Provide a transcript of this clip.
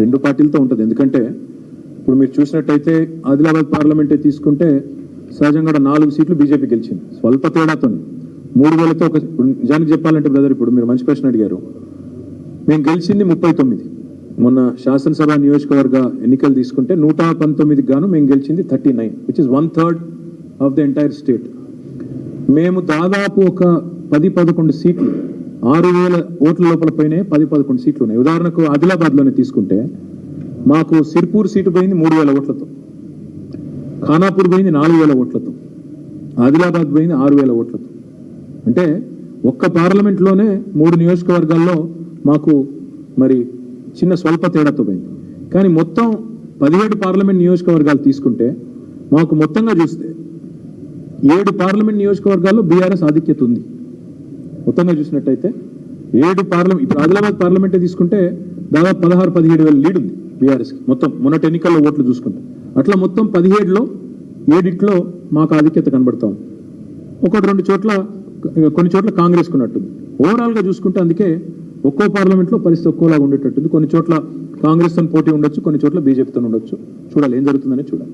రెండు పార్టీలతో ఉంటుంది. ఎందుకంటే ఇప్పుడు మీరు చూసినట్టయితే ఆదిలాబాద్ పార్లమెంటే తీసుకుంటే సహజంగా నాలుగు సీట్లు బీజేపీ గెలిచింది. స్వల్ప తేడాతో మూడు వేలతో ఒక నిజానికి చెప్పాలంటే బ్రదర్ ఇప్పుడు మీరు మంచి ప్రశ్న అడిగారు. మేము గెలిచింది ముప్పై తొమ్మిది. మొన్న శాసనసభ నియోజకవర్గ ఎన్నికలు తీసుకుంటే నూట పంతొమ్మిదికి గాను మేము గెలిచింది thirty nine which is one third of the entire state మేము దాదాపు ఒక పది పదకొండు సీట్లు ఆరు వేల ఓట్ల లోపల పోయినాయి పది పదకొండు సీట్లు ఉన్నాయి. ఉదాహరణకు ఆదిలాబాద్లోనే తీసుకుంటే మాకు సిర్పూర్ సీటు పోయింది మూడు వేల ఓట్లతో. ఖానాపూర్ పోయింది నాలుగు వేల ఓట్లతో. ఆదిలాబాద్ పోయింది ఆరు వేల ఓట్లతో. అంటే ఒక్క పార్లమెంట్లోనే మూడు నియోజకవర్గాల్లో మాకు మరి చిన్న స్వల్ప తేడాతో పోయింది. కానీ మొత్తం పదిహేడు పార్లమెంట్ నియోజకవర్గాలు తీసుకుంటే మాకు మొత్తంగా చూస్తే ఏడు పార్లమెంట్ నియోజకవర్గాల్లో బీఆర్ఎస్ ఆధిక్యత ఉంది. మొత్తంగా చూసినట్టయితే ఏడు పార్లమెంట్ ఇప్పుడు ఆదిలాబాద్ పార్లమెంటే తీసుకుంటే దాదాపు పదహారు పదిహేడు వేల లీడ్ ఉంది బీఆర్ఎస్కి మొత్తం మొన్నటి ఎన్నికల్లో ఓట్లు చూసుకుంటే. అట్లా మొత్తం పదిహేడులో ఏడిట్లో మాకు ఆధిక్యత కనబడతాం ఒకటి రెండు చోట్ల కొన్ని చోట్ల కాంగ్రెస్ కున్నట్టుంది ఓవరాల్గా చూసుకుంటే అందుకే ఒక్కో పార్లమెంట్లో పరిస్థితి ఒక్కోలాగా ఉండేటట్టుంది. కొన్ని చోట్ల కాంగ్రెస్తో పోటీ ఉండొచ్చు కొన్ని చోట్ల బీజేపీతో ఉండొచ్చు. చూడాలి ఏం జరుగుతుందని చూడాలి.